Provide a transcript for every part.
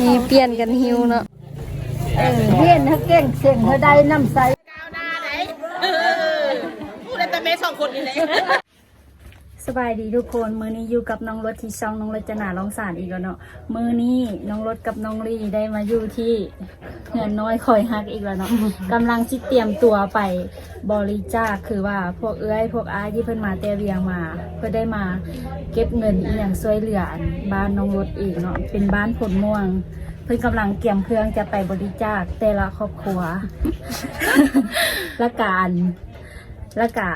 มีเปลี่ยนกันหิวเนาะเออเฮียนเฮาเก่งเสียงเฮาได้น้ำใสพูดเลยแต่เมสองคนนี่แหละ สบายดีทุกคน มือนี้อยู่กับน้องรถที่ช่องน้องรถจนาลองสารอีกแล้วเนาะ มือนี้น้องรถกับน้องลีได้มาอยู่ที่เงินน้อยคอยฮักอีกแล้วเนาะ กำลังจิเตรียมตัวไปบริจาคคือว่าพวกเอ้ยพวกอาที่เพิ่นมาแต่เวียงมา เพื่อได้มาเก็บเงินอย่างช่วยเหลือบ้านน้องรถอีกเนาะ เป็นบ้านผลม่วงเพิ่นกำลังเตรียมเครื่องจะไปบริจาคแต่ละครอบครัว และการแล้วก็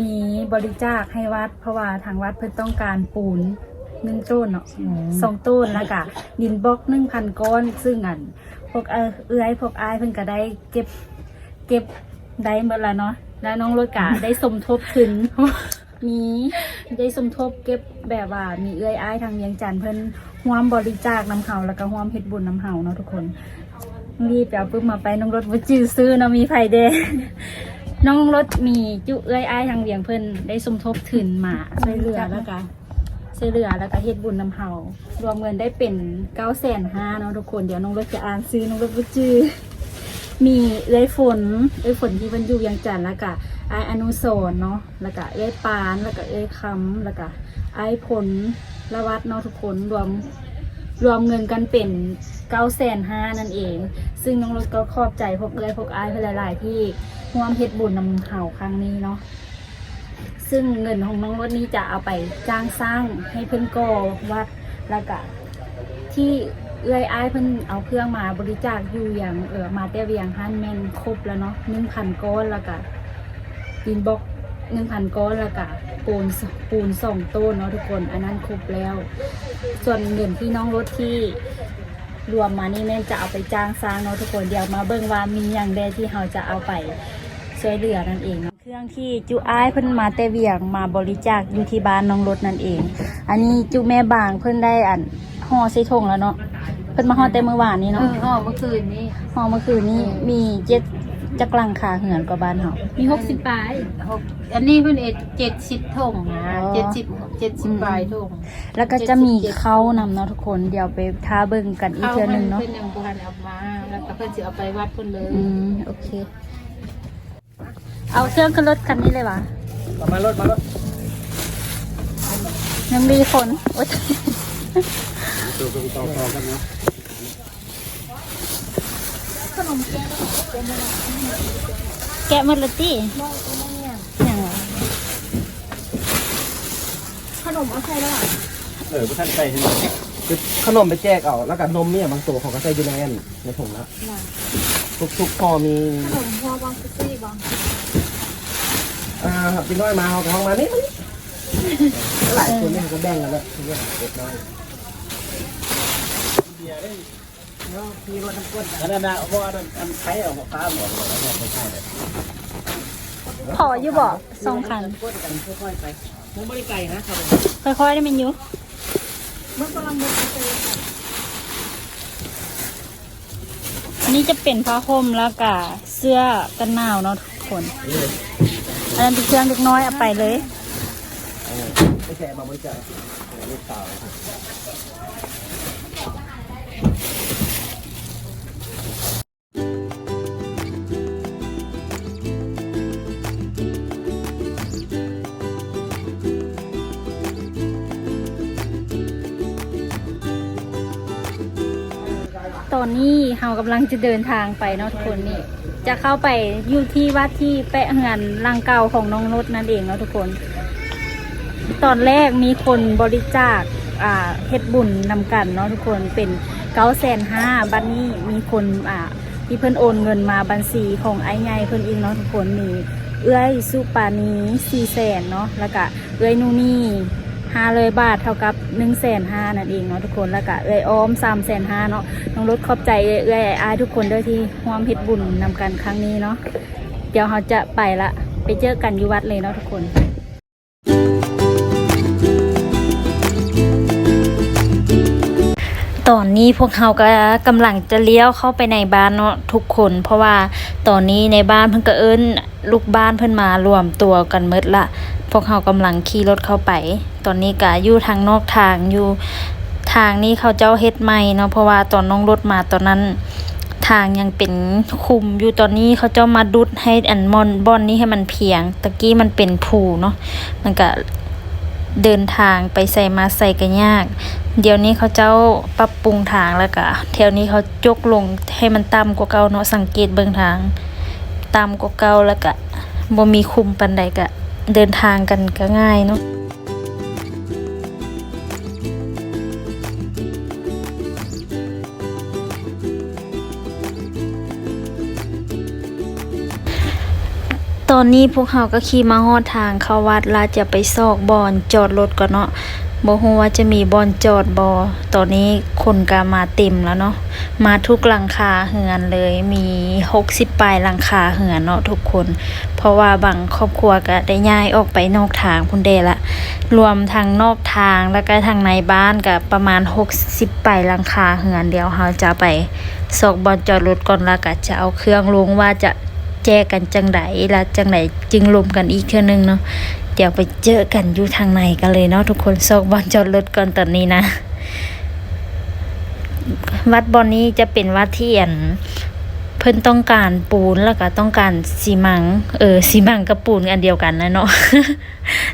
มีบริจาคให้วัด เพราะว่าทางวัดเพิ่นต้องการปูนหนึ่งต้นเนาะสองต้นแล้วก็ดินบล็อกหนึ่งพันก้อนซึ่งอัน พวกเออเอื้อยพวกอายเพิ่นก็ได้เก็บเก็บได้หมดแล้วเนาะแล้วน้องรถกะได้สมทบทุนมีได้สมทบเก็บแบบว่ามีเอื้อยอายทางเวียงจันทน์เพิ่นร่วมบริจาคน้ำเฮาแล้วก็ร่วมเฮ็ดบุญน้ำเฮาเนาะทุกคนรีบไปเอาปึ๊บมาไปน้องรถว่าจื้อซื้อเนาะมีไผเด้ น้องรถมีจุเอ้ยอ้ายทางเวียงเพิ่นได้สมทบทุนมาช่วยเหลือแล้วก็ช่วยเหลือแล้วก็เฮ็ดบุญนำเฮารวมเงินได้เป็นเก้าแสนห้าเนาะทุกคนเดี๋ยวน้องรถจะอ่านซื้อน้องรถว่าจื้อมีเอ้ยฝนเอ้ยฝนที่เพิ่นอยู่ยังจันแล้วก็อ้ายอนุสรณ์เนาะแล้วก็เอ้ยปานแล้วก็เอ้ยคำแล้วก็ไอ้ผลละวัดเนาะทุกคนรวมรวมเงินกันเป็นเก้าแสนห้านั่นเอง ซึ่งน้องรถก็ขอบใจพวกเอ้ยพวกอเพื่อนหลาย ๆ ที่ ร่วมเฮ็ดบุญนำเห่าครั้งนี้เนาะซึ่งเงินของน้องรถนี้จะเอาไปจ้างสร้างให้เพื่อนก่อวัดแล้วก็ที่เอื้อยอ้ายเพิ่นเอาเครื่องมาบริจาคอยู่อย่างเออมาแต่เวียงฮันแมนครบแล้วเนาะหนึ่งพันก้อนแล้วก็ดินบล็อกหนึ่งพันก้อนแล้วก็ปูนปูนสองต้นเนาะทุกคนอันนั้นครบแล้ว ส่วนเงินที่น้องรถที่รวมมานี่แม่จะเอาไปจ้างสร้างเนาะทุกคนเดี๋ยวมาเบิ่งว่ามีอย่างใดที่เราจะเอาไป ช่วยเหลือนั่นเองเนาะเครื่องที่จุอ้ายเพิ่นมาแต่เวียงมาบริจาคอยู่ที่บ้านน้องรถนั่นเอง อันนี้จุแม่บางเพิ่นได้อันห่อใส่ถุงแล้วเนาะเพิ่นมาห่อแต่เมื่อวานนี้เอเนาะออ๋อเมื่อคืนนี้ห่อเมื่อคืนนี้มีเจ็ดจักรังคาเหือนกว่าบ้านเฮามีหกสิบปลายหกอันนี้เพิ่นเอ็ดเจ็ดสิบถงนะอ๋อเจ็ดสิบเจ็ดสิบปลายถงแล้วก็จะมีเข้านำเนาะทุกคนเดี๋ยวไปท้าเบิ่งกันอีกเทื่อหนึงเนาะเพิ่นยังบ่ทันเอามาแล้วก็เพิ่นสิเอาไปวัดเพิ่นเลยอืมโอเค เอาเครื่องขึ้นรถคันนี้เลยวะมารถมารถยังมีคนโอ๊ยตัวตัวต่อต่อกันนะแกะหมันละตี้ยังวะเออพวกท่านใส่ให้หน่อยคือขนมไปแจกเอาแล้วก็นมเนี่ยบางตัวเขาก็ใส่อยู่ในอันในถุงละทุกทุกพอมีขนมพอบางซี่บาง อ่าพี่น้อยมาเอาทองมานี่หลายคนเนี่ยก็แบ่งกันแล้วทุกอย่างเด็กน้อยอันนั้นนะเพราะอันนั้นอันใช้เอาหัวฟ้าหมดแล้วเนี่ยไม่ใช่เลยพออยู่บ่สองคันพูดกันค่อยๆไปผมไม่ได้ไกลนะครับค่อยๆได้มันอยู่อันนี้จะเป็นผ้าห่มแล้วก็เสื้อกันหนาวเนาะทุกคน อันนั้นเป็นเครื่องเล็กน้อยเอาไปเลย ไม่ใช่มาบริจาคลูกสาวตอนนี้เฮากำลังจะเดินทางไปเนาะทุกคนนี่ จะเข้าไปอยู่ที่วัดที่แปะเฮือนลังเก่าของน้องรถนั่นเองเนาะทุกคน ตอนแรกมีคนบริจาคอ่าเฮ็ดบุญนำกันเนาะทุกคนเป็นเก้าแสนห้าบัดนี้มีคนอ่าที่เพิ่นโอนเงินมาบัญชีของไอ้ไงเพิ่นเองเนาะทุกคนมีเอื้อยสุปานีสี่แสนเนาะแล้วก็เอื้อยนูนี่ ห้าเลยบาทเท่ากับหนึ่งแสนห้านั่นเองเนาะทุกคนแล้วก็เอื้อยออมสามแสนห้าเนาะน้องรถขอบใจเอื้อยอายทุกคนด้วยที่ร่วมเฮ็ดบุญนำกันครั้งนี้เนาะเดี๋ยวเราจะไปละไปเจอกันอยู่วัดเลยเนาะทุกคนตอนนี้พวกเขาก็กำลังจะเลี้ยวเข้าไปในบ้านเนาะทุกคน เพราะว่าตอนนี้ในบ้านเพิ่นก็เอิ้น ลูกบ้านเพิ่นมารวมตัวกันหมดละพวกเขากำลังขี่รถเข้าไป ตอนนี้ก็อยู่ทางนอกทางอยู่ทางนี้เขาเจ้าเฮ็ดใหม่เนาะเพราะว่าตอนน้องรถมาตอนนั้น ทางยังเป็นคุมอยู่ตอนนี้เขาเจ้ามาดุดให้อันมอนบอนนี้ให้มันเพียง ตะกี้มันเป็นผูเนาะมันก็เดินทางไปใส่มาใส่กันยาก เดี๋ยวนี้เขาเจ้าปรับปรุงทางแล้วก็แถวนี้เขาจกลงให้มันต่ำกว่าเก่าเนาะสังเกตเบิ่งทาง ต่ำกว่าเก่าแล้วก็บ่มีคุมปานใดก็เดินทางกันก็ง่ายเนาะตอนนี้พวกเขาก็ขี่มาฮอดทางเข้าวัดลาจะไปซอกบอนจอดรถก่อนเนาะบ่ฮู้ว่าจะมีบอนจอดบ่ตอนนี้คนก็มาเต็มแล้วเนาะ มาทุกหลังคาเหือนเลยมี60ปลายหลังคาเหือนเนาะทุกคน เพราะว่าบางครอบครัวก็ได้ย้ายออกไปนอกทางพุ่นเดละ รวมทางนอกทางแล้วก็ทางในบ้านก็ประมาณ60ปลายหลังคาเหือนเดียวเราจะไปซอกบอนจอดรถก่อนแล้วก็จะเอาเครื่องลงว่าจะแจกกันจังไดแล้วจังไดจึงรวมกันอีกเทื่อนึงเนาะเดี๋ยวไปเจอกันอยู่ทางในกันเลยเนาะทุกคนซอกบอลจอดรถก่อนตอนนี้นะ วัดบอนนี้จะเป็นวัดที่อันเพิ่นต้องการปูนแล้วก็ต้องการซีมัง เออซีมังกับปูนอันเดียวกันนะเนาะ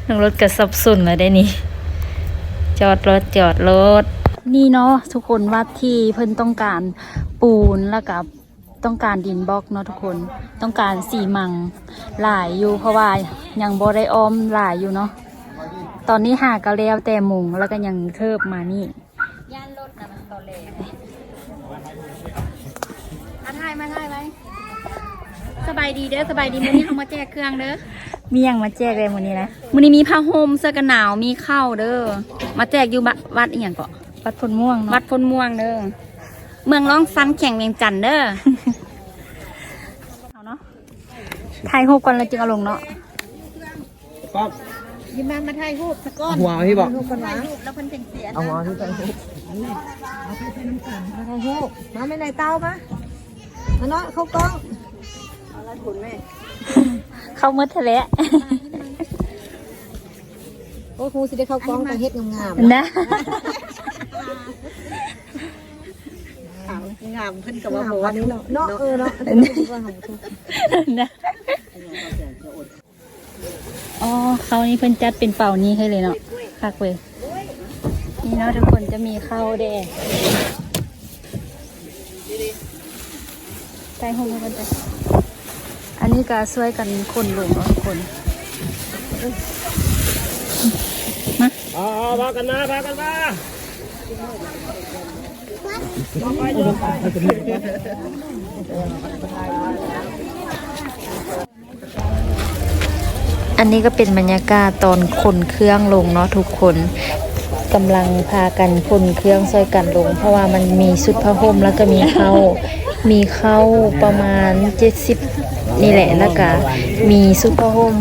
น้องรถก็สับสนเลยได้นี่ จอดรถจอดรถ นี่เนาะทุกคนวัดที่เพิ่นต้องการปูนแล้วก็ต้องการดินบล็อกเนาะทุกคนต้องการสีมังหลายอยู่เพราะว่ายังบ่ได้อ้อมหลายอยู่เนาะตอนนี้หาก็แล้วแต่มุงแล้วก็ยังเทิบมานี่ นรถนะมันตอเลอันไทยมาไทยไหมสบายดีเด้อสบายดีมื้อนี้เขามาแจกเครื่องเด้อมียังมาแจกเลยวันนี้นะมื้อนี้มีผ้าห่มเสื้อกันหนาวมีข้าวเด้อมาแจกอยู่บะวัดอีหยังเกาะวัดพลม่วงเนาะวัดพลม่วงเด้อเมืองร้องซันแข่งเวียงจันทน์เด้อเอาเนาะถ่ายรูปก่อนแล้วจึงเอาลงเนาะป๊อบ ยิ้มมามาถ่ายรูปสักก้อนหัวพี่บอกถ่ายรูปแล้วเพิ่นเป็นเสียเอาหัวที่ใส่มาถ่ายรูปมาไม่ไหนเต้าปะมาเนาะเข้ากล้องเข้ามืดทะเลโอ้ครูสิได้เข้ากล้องแต่เฮ็ดงามนะๆงามเพิ่นกับว่าบอกว่าเนาะเนาะเออเนาะนะ อ๋อเขานี่เพิ่นจัดเป็นเป่านี้ให้เลยเนาะคักเว้ยนี่เนาะทุกคนจะมีข้าวแดงใส่ห้องกันไปอันนี้ก็ช่วยกันคนลงเนาะทุกคนอ๋อพากันมาพากันมาอั อันนี้ก็เป็นบรรยากาศตอนคนเครื่องลงเนาะทุกคนกำลังพากันคนเครื่องช่วยกันลง เพราะว่ามันมีชุดผ้าห่มแล้วก็มีเข้ามีเข้าประมาณ70นี่แหละแล้วก็มีชุดผ้าห่ม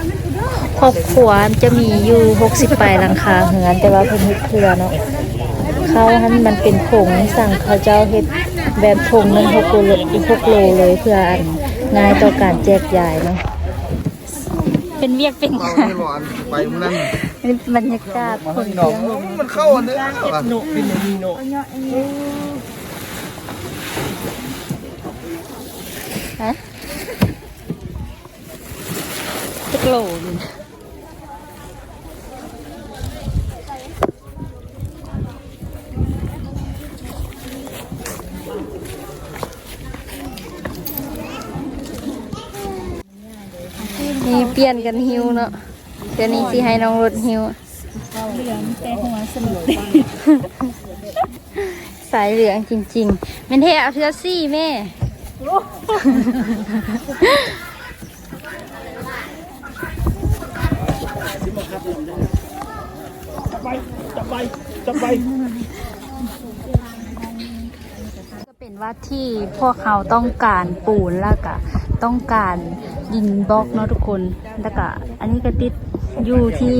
70ครอบครัวจะมีอยู่60ปลายหลังคาเหือนแต่ว่าเพิ่นเฮ็ดเพื่อเนาะเข้าวหันมันเป็นผงสั่งเขาเจ้าเฮ็ดแบบผงนึง6โล6โลเลยเพื่ออันง่ายต่อการแจกจ่ายเนาะ เป็นเวียกเป็นงานหลอนไปมันนั่นเป็นบรรยากาศคนหนอเที่กยวมันเข้าอันนี้หนุเป็นมีหนุฮะจะโกรธีเปลี่ยนกันฮิวเนาะเดี๋ยวนี้สิให้น้องรถฮิวเหลืองแต่หัวสนุกสายเหลืองจริงๆเป็นเทเอาเทือซี่แม่ก็เป็นวัดที่พวกเขาต้องการปูนแล้วก็ ต้องการดินบล็อกเนาะทุกคน แล้วก็อันนี้ก็ติดอยู่ที่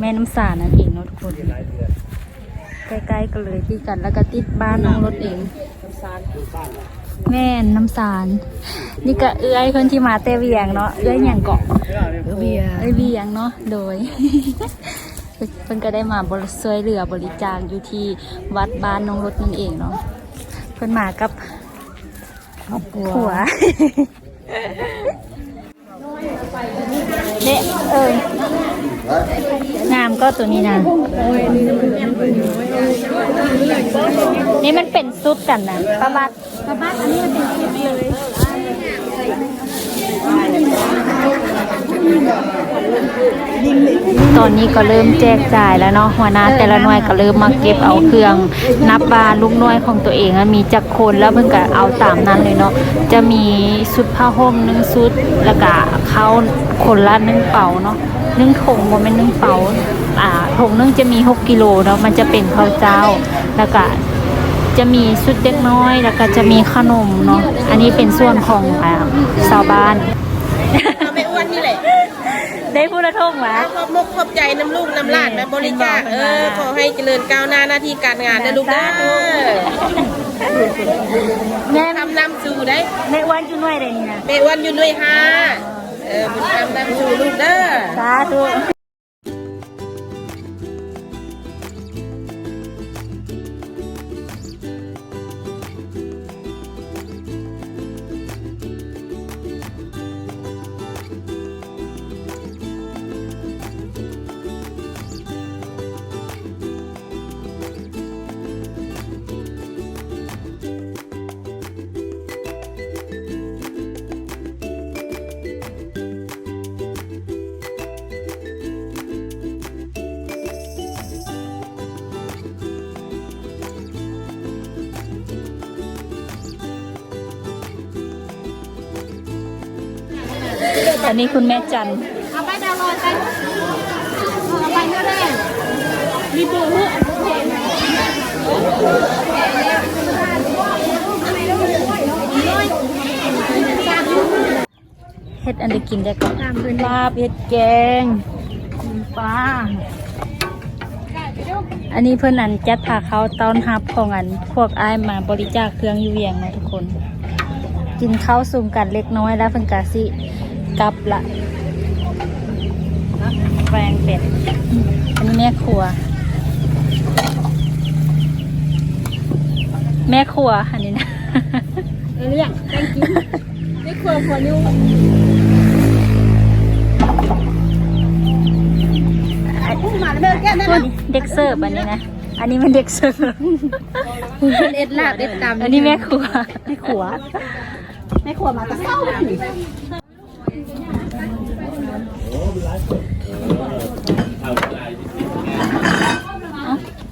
แม่น้ำสานั่นเองเนาะทุกคน ใกล้ๆกันเลยที่กันแล้วก็ติดบ้านน้องรถเอง แม่นน้ำสารนี่ก็เอื้อยคนที่มาแต่เวียงเนาะ เอื้อยอย่างเกาะเบียร์เอื้อยเวียงเนาะ โดยพิ่นเพิ่นก็ได้มาบริช่วยเหลือบริจาคอยู่ที่วัดบ้านน้องรถนั่นเองเนาะ เพิ่นมากับครอบครัวผัว เละเอองามก็ตัวนี้นะ นี่มันเป็นซุปกันนะประมาณประมาณอันนี้มันเป็นซุปเลย ตอนนี้ก็เริ่มแจกจ่ายแล้วเนาะหัวหน้าแต่ละหน่วยก็เริ่มมาเก็บเอาเครื่อง นับบานลูกน้อยของตัวเองมีจักคนแล้วเพิ่นก็เอาตามนั้นเลยเนาะจะมีชุดผ้าห่มหนึ่งชุดแล้วก็เข้าวคนละหนึ่งเป๋าเนาะหนึ่งถงบ่แม่นหนึ่งเป๋าอ่าถงนึงจะมี 6กิโลเนาะมันจะเป็นข้าวเจ้าแล้วก็จะมีชุดเด็กน้อย แล้วก็จะมีขนมเนาะอันนี้เป็นส่วนของอ่าชาวบ้านไม่อ้วนนี่แหละ ได้พูดละท่งหวะขอบมกขอบใจน้ำลูกน้ำหลานนะบริจาคเออขอให้เจริญก้าวหน้าหน้าที่การงานนะลูกนะแม่ทำนำสู่ได้แม่อ้วันอยู่หน่วยเลยนี่นะเปอ้วนอยู่ด้วยฮะเออบุญทำนำสู่ลูกเด้อสาธุ นนี้คุณแม่จันเอาไปดาวน์โหลดไปเอาไปเมื่อแรกมีปูหูเฮ็ดอันได้กินได้ก่อนลาบเฮ็ดแกงปลาอันนี้เพื่อนอันจัดพาเขาต้อนรับของอันพวกอ้ายมาบริจาคเครื่องยูเวียงนะทุกคน กินข้าวซุ่มกันเล็กน้อยแล้วเพิ่นกาสิ กลับละแปลงเป็ด อันนี้แม่ครัว แม่ครัวอันนี้นะเรียกแตงกินนี่ครัวครัวนิ้วส่วนเด็กเสิร์ฟอันนี้นะ อันนี้มันเด็กเสิร์ฟเอ็ดลาบเอ็ดตามอันนี้แม่ครัว แม่ครัว แม่ครัวมาตั้งเศร้าเลยเอ้า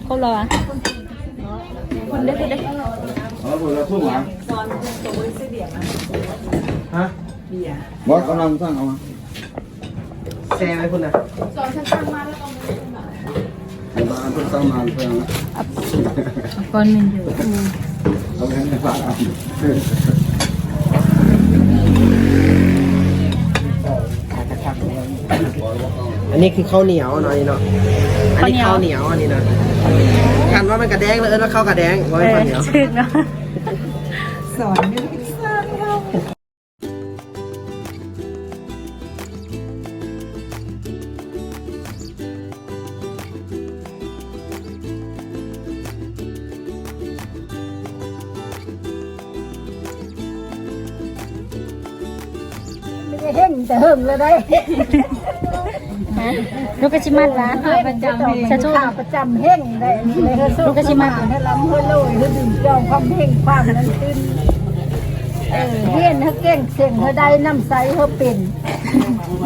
ครบแล้วอะเอาคนละทุ่งหลังฮะบอสกำลังสร้างเอามาแซ่ไว้พุ่นนะเดี๋ยวบ้านเพิ่งสร้างมาเพิ่งนะก้อนหนึ่งอยู่เอาไปให้ฝากเอา นนี้คือข้าวเหนียวเนาะอันนี้เนาะ อันนี้ข้าวเหนียวอันนี้นะกันว่ามันกระแดงเลยเออแล้วข้าวกระแดงว่าเอเป็นอข้าวเหนียวชื่อเนาะสอนไม่ได้สร้างเราเฮ่งแต่เฮิ่มเลยได้ ลูกกระชิมัดละประจำสะทุนประจำเฮ่งได้เลยเขาสู้ลูกกระชิมัดให้ล้ำให้ลุยให้ดื่มจองความเฮ่งความนั้นขึ้นเออเฮียนเขาเก่งเสียงเขาได้น้ำใสเขาเป็น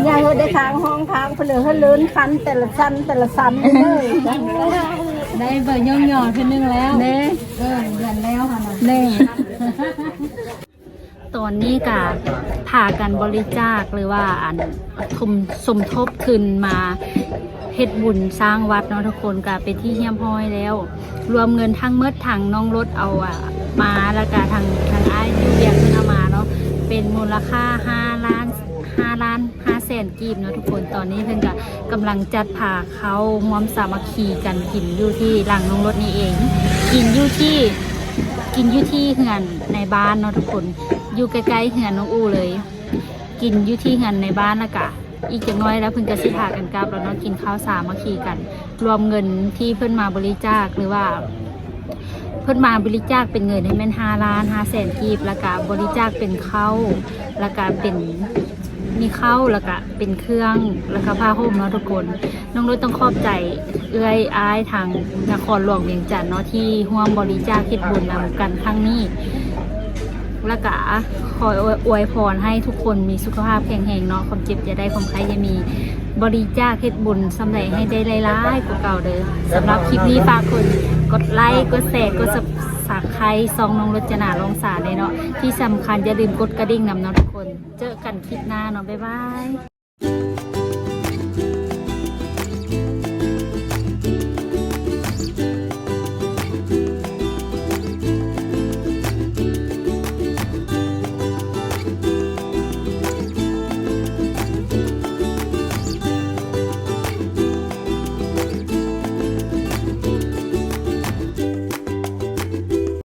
ยายเขาได้ทางห้องทางเพลือเขาเลื้นฟันแต่ละสั้นแต่ละสั้นเลยได้เบอร์ย่องหย่อขึ้นนึงแล้วเน่เออเดือนแล้วค่ะนะเน่ ตอนนี้กะพากันบริจาคหรือว่าอันทุมสมทบทุนมาเฮ็ดบุญสร้างวัดเนาะทุกคนกะเป็นที่เฮียมห้อยแล้ว รวมเงินทั้งเมื่อทางน้องรถเอาอะมาแล้วก็ทางทางอ้ายที่เบียขึ้นเอามาเนาะเป็นมูลค่า5ล้าน5ล้าน5แสนกีบเนาะทุกคนตอนนี้เพิ่นก็กำลังจัดพาเขาร่วมสามัคคีกันกินอยู่ที่หลังน้องรถนี่เอง กินอยู่ที่ กินอยู่ที่เหือนในบ้านเนาะทุกคน อยู่ใกล้ๆเหือนน้องอูเลย กินอยู่ที่เหือนในบ้านล้วก็อีกอย่างน้อยแล้วเพิ่นก็สิพากันกลับแล้วเนาะกินข้าวสามัคคีกัน รวมเงินที่เพิ่นมาบริจาคหรือว่า เพิ่นมาบริจาคเป็นเงินให้แม่น5ล้าน5แสนกีบแล้วก็บริจาคเป็นข้าวแล้วก็เป็น มีข้าวแล้วก็เป็นเครื่องแล้วก็ผ้าห่มเนาะทุกคน น้องนุชต้องขอบใจเอื้อยอ้ายทางนครหลวงเวียงจันทน์เนาะที่ร่วมบริจาคเฮ็ดบุญนำกันครั้งนี้แล้วก็ขออวยพรให้ทุกคนมีสุขภาพแข็งแรงเนาะความเจ็บจะได้ความไข้จะมีบริจาคเฮ็ดบุญสำเร็จให้ได้หลายๆกว่าเก่าเด้อสำหรับคลิปนี้ฝากคนกดไลค์กดแชร์กด สับสไครซองน้องรจนาลองสารเลยเนาะที่สำคัญอย่าลืมกดกระดิ่งนำเนาะทุกคน เจอกันคลิปหน้าเนาะบ๊ายบาย